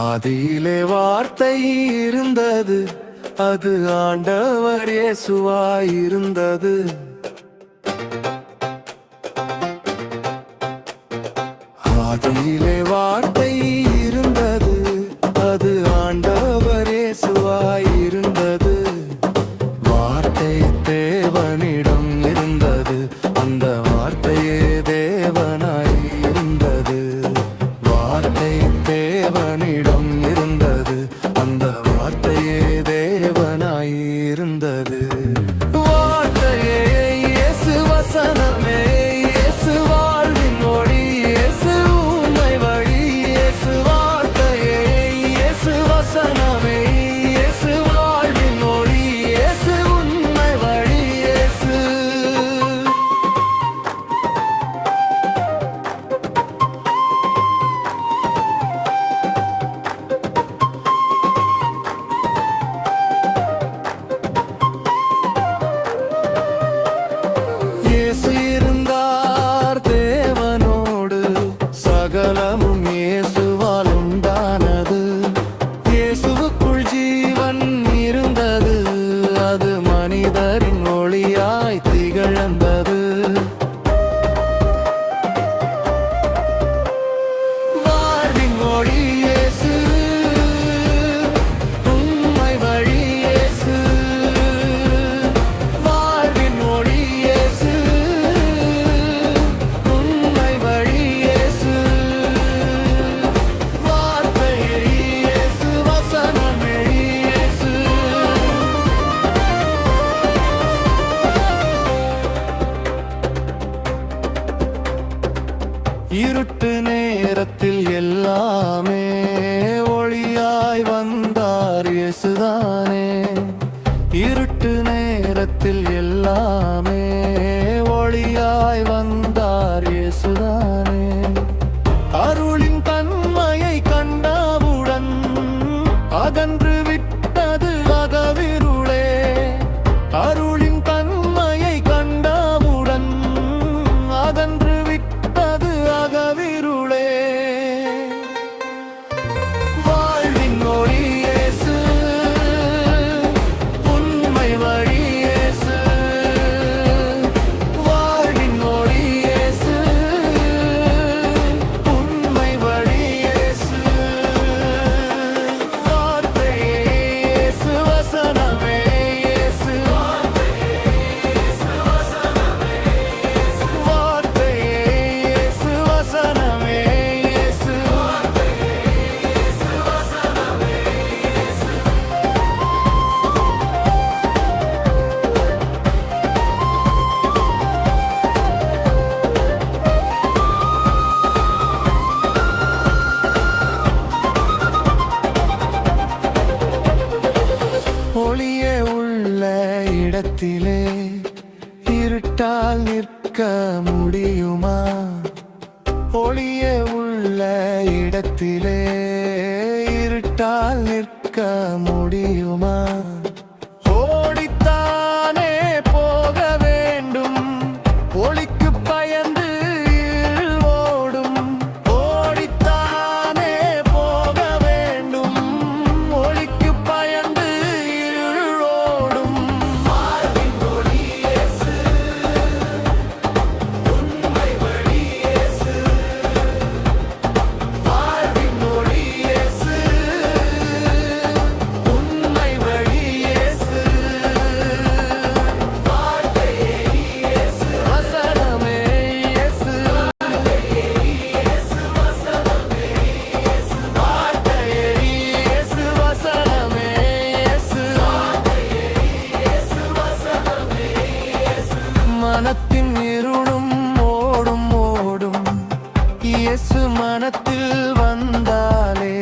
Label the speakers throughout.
Speaker 1: ஆதியிலே வார்த்தை இருந்தது. அது ஆண்டவர் இயேசுவாயிருந்தது. ஆதியிலே வார்த்தை பேசியிருந்தார் இருட்டு நேரத்தில் எல்லாமே ஒளியாய் வந்தார் இயேசுதானே. இருட்டு நேரத்தில் எல்லாமே ஒளியாய் வந்தார் இயேசுதானே. அருளின் தன்மையை கண்டவுடன் அகன்று பார்க்க முடியுமா? ஒளிய உள்ள இடத்திலே இருட்டால் நிற்க முடியும். வானத்தின் இருளும் ஓடும் ஓடும். இயேசு மனத்தில் வந்தாலே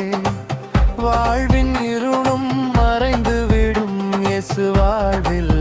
Speaker 1: வாழ்வின் இருளும் மறைந்து விடும் இயேசு வாழ்வில்